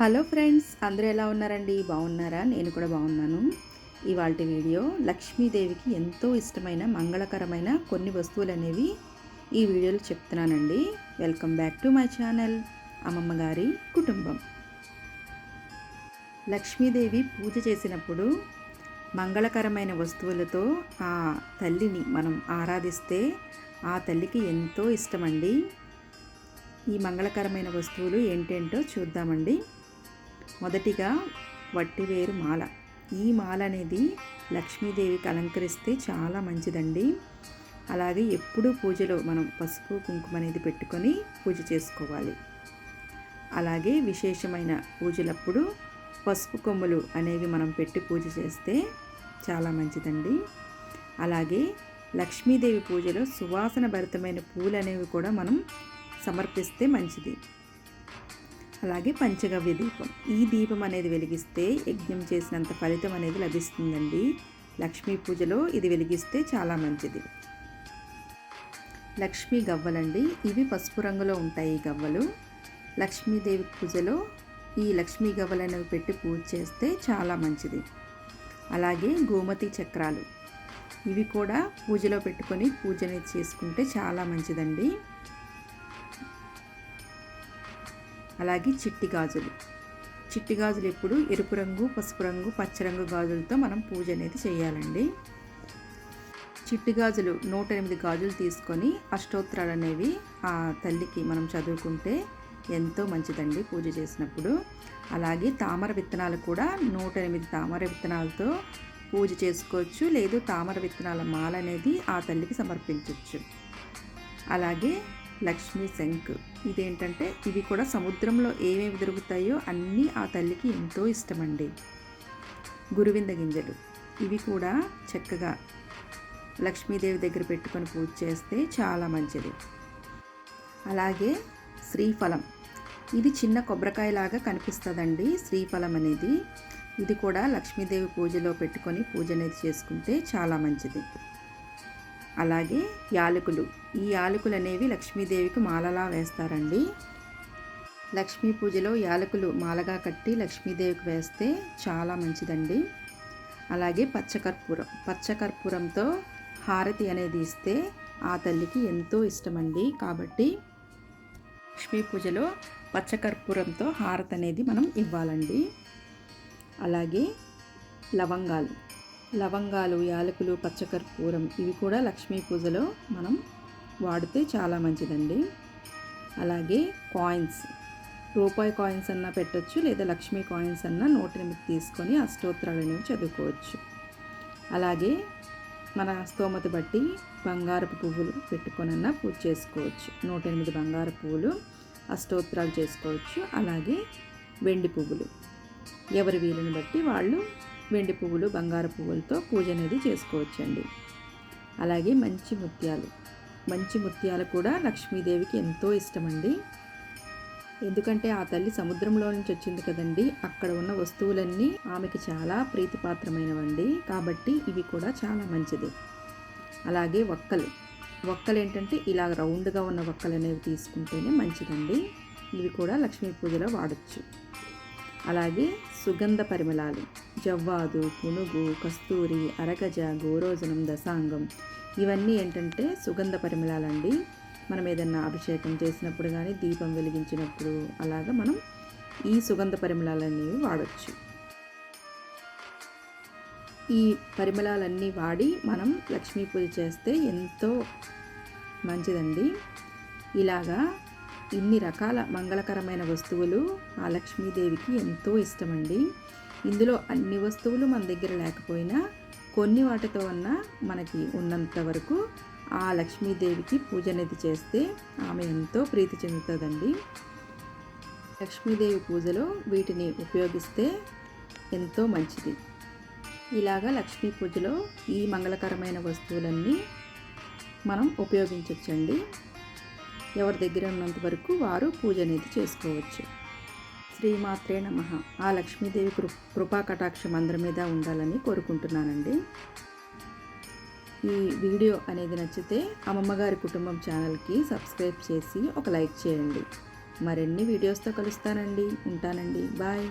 Hello friends అందరూ ఎలా ఉన్నారండి? బాగున్నారా? నేను కూడా బాగున్నాను. ఇవాళ వీడియో లక్ష్మీదేవికి ఎంతో ఇష్టమైన మంగళకరమైన కొన్ని వస్తువులు అనేవి ఈ వీడియోలో చెప్తున్నానండి. Welcome back to my channel అమ్మమ్మ గారి కుటుంబం. లక్ష్మీదేవి పూజ చేసినప్పుడు మంగళకరమైన వస్తువులతో ఆ తల్లిని మనం ఆరాధిస్తే ఆ తల్లికి ఎంతో ఇష్టమండి. ఈ మంగళకరమైన వస్తువులు ఏంటేంటో చూద్దామండి. మొదటిగా వట్టివేరు మాల. ఈ మాల అనేది లక్ష్మీదేవికి అలంకరిస్తే చాలా మంచిదండి. అలాగే ఎప్పుడూ పూజలో మనం పసుపు కుంకుమ అనేది పెట్టుకొని పూజ చేసుకోవాలి. అలాగే విశేషమైన పూజలప్పుడు పసుపు కొమ్ములు అనేవి మనం పెట్టి పూజ చేస్తే చాలా మంచిదండి. అలాగే లక్ష్మీదేవి పూజలో సువాసన భరితమైన పూలు అనేవి కూడా మనం సమర్పిస్తే మంచిది. అలాగే పంచగవ్య దీపం. ఈ దీపం అనేది వెలిగిస్తే యజ్ఞం చేసినంత ఫలితం అనేది లభిస్తుందండి. లక్ష్మీ పూజలో ఇది వెలిగిస్తే చాలా మంచిది. లక్ష్మీ గవ్వలండి. ఇవి పసుపు రంగులో ఉంటాయి ఈ గవ్వలు. లక్ష్మీదేవి పూజలో ఈ లక్ష్మీ గవ్వలనేవి పెట్టి పూజ చేస్తే చాలా మంచిది. అలాగే గోమతి చక్రాలు. ఇవి కూడా పూజలో పెట్టుకొని పూజ అనేది చేసుకుంటే చాలా మంచిదండి. అలాగే చిట్టి గాజులు. చిట్టి గాజులు ఎప్పుడు? ఎరుపు రంగు పసుపు రంగు పచ్చరంగు గాజులతో మనం పూజ అనేది చేయాలండి. చిట్టి గాజులు నూట ఎనిమిది గాజులు తీసుకొని అష్టోత్తరాలు అనేవి ఆ తల్లికి మనం చదువుకుంటే ఎంతో మంచిదండి పూజ చేసినప్పుడు. అలాగే తామర విత్తనాలు కూడా నూట ఎనిమిది తామర విత్తనాలతో పూజ చేసుకోవచ్చు. లేదు తామర విత్తనాల మాల అనేది ఆ తల్లికి సమర్పించవచ్చు. అలాగే లక్ష్మీ శంక్ ఇదేంటంటే ఇవి కూడా సముద్రంలో ఏమేమి దొరుకుతాయో అన్నీ ఆ తల్లికి ఎంతో ఇష్టమండి. గురువింద గింజలు. ఇవి కూడా చక్కగా లక్ష్మీదేవి దగ్గర పెట్టుకొని పూజ చేస్తే చాలా మంచిది. అలాగే శ్రీఫలం. ఇది చిన్న కొబ్బరికాయలాగా కనిపిస్తుందండి శ్రీఫలం అనేది. ఇది కూడా లక్ష్మీదేవి పూజలో పెట్టుకొని పూజ అనేది చేసుకుంటే చాలా మంచిది. అలాగే యాలకులు. ఈ యాలకులు అనేవి లక్ష్మీదేవికి మాలలా వేస్తారండి. లక్ష్మీ పూజలో యాలకులు మాలగా కట్టి లక్ష్మీదేవికి వేస్తే చాలా మంచిదండి. అలాగే పచ్చకర్పూరం. పచ్చకర్పూరంతో హారతి అనేది ఇస్తే ఆ తల్లికి ఎంతో ఇష్టమండి. కాబట్టి లక్ష్మీ పూజలో పచ్చకర్పూరంతో హారతి అనేది మనం ఇవ్వాలండి. అలాగే లవంగాలు. లవంగాలు యాలకులు పచ్చకర్పూరం ఇవి కూడా లక్ష్మీ పూజలో మనం వాడితే చాలా మంచిదండి. అలాగే కాయిన్స్ రూపాయి కాయిన్స్ అన్నా పెట్టచ్చు లేదా లక్ష్మీ కాయిన్స్ అన్నా నూట ఎనిమిది తీసుకొని అష్టోత్తరాలను చదువుకోవచ్చు. అలాగే మన స్తోమత బట్టి బంగారపు పువ్వులు పెట్టుకొనన్నా పూజ చేసుకోవచ్చు. నూట ఎనిమిది బంగారు పువ్వులు అష్టోత్తరాలు చేసుకోవచ్చు. అలాగే వెండి పువ్వులు. ఎవరి వీలుని బట్టి వాళ్ళు వెండి పువ్వులు బంగారు పువ్వులతో పూజ అనేది చేసుకోవచ్చండి. అలాగే మంచి ముత్యాలు. మంచి ముత్యాలు కూడా లక్ష్మీదేవికి ఎంతో ఇష్టమండి. ఎందుకంటే ఆ తల్లి సముద్రంలో నుంచి వచ్చింది కదండి. అక్కడ ఉన్న వస్తువులన్నీ ఆమెకి చాలా ప్రీతిపాత్రమైనవండి. కాబట్టి ఇవి కూడా చాలా మంచిది. అలాగే ఒక్కలు ఒక్కలు ఏంటంటే ఇలా రౌండ్గా ఉన్న ఒక్కలు అనేవి తీసుకుంటేనే మంచిదండి. ఇవి కూడా లక్ష్మీ పూజలో వాడచ్చు. అలాగే సుగంధ పరిమళాలు జవ్వాదు పునుగు కస్తూరి అరగజ గోరోజనం దశాంగం. ఇవన్నీ ఏంటంటే సుగంధ పరిమళాలండి. మనం ఏదన్నా అభిషేకం చేసినప్పుడు కానీ దీపం వెలిగించినప్పుడు అలాగా మనం ఈ సుగంధ పరిమళాలన్నీ వాడచ్చు. ఈ పరిమళాలన్నీ వాడి మనం లక్ష్మీ పూజ చేస్తే ఎంతో మంచిదండి. ఇలాగా ఇన్ని రకాల మంగళకరమైన వస్తువులు ఆ లక్ష్మీదేవికి ఎంతో ఇష్టమండి. ఇందులో అన్ని వస్తువులు మన దగ్గర లేకపోయినా కొన్ని వాటితో ఉన్న మనకి ఉన్నంత వరకు ఆ లక్ష్మీదేవికి పూజ అనేది చేస్తే ఆమె ఎంతో ప్రీతి చెందుతుందండి. లక్ష్మీదేవి పూజలో వీటిని ఉపయోగిస్తే ఎంతో మంచిది. ఇలాగా లక్ష్మీ పూజలో ఈ మంగళకరమైన వస్తువులన్నీ మనం ఉపయోగించవచ్చండి ఎవరి దగ్గర ఉన్నంత వరకు వారు పూజ అనేది చేసుకోవచ్చు. శ్రీమాత్రే నమ. ఆ లక్ష్మీదేవి కృ కృపా కటాక్షం అందరి మీద ఉండాలని కోరుకుంటున్నానండి. ఈ వీడియో అనేది నచ్చితే అమ్మమ్మగారి కుటుంబం ఛానల్కి సబ్స్క్రైబ్ చేసి ఒక లైక్ చేయండి. మరిన్ని వీడియోస్తో కలుస్తానండి. ఉంటానండి. బాయ్.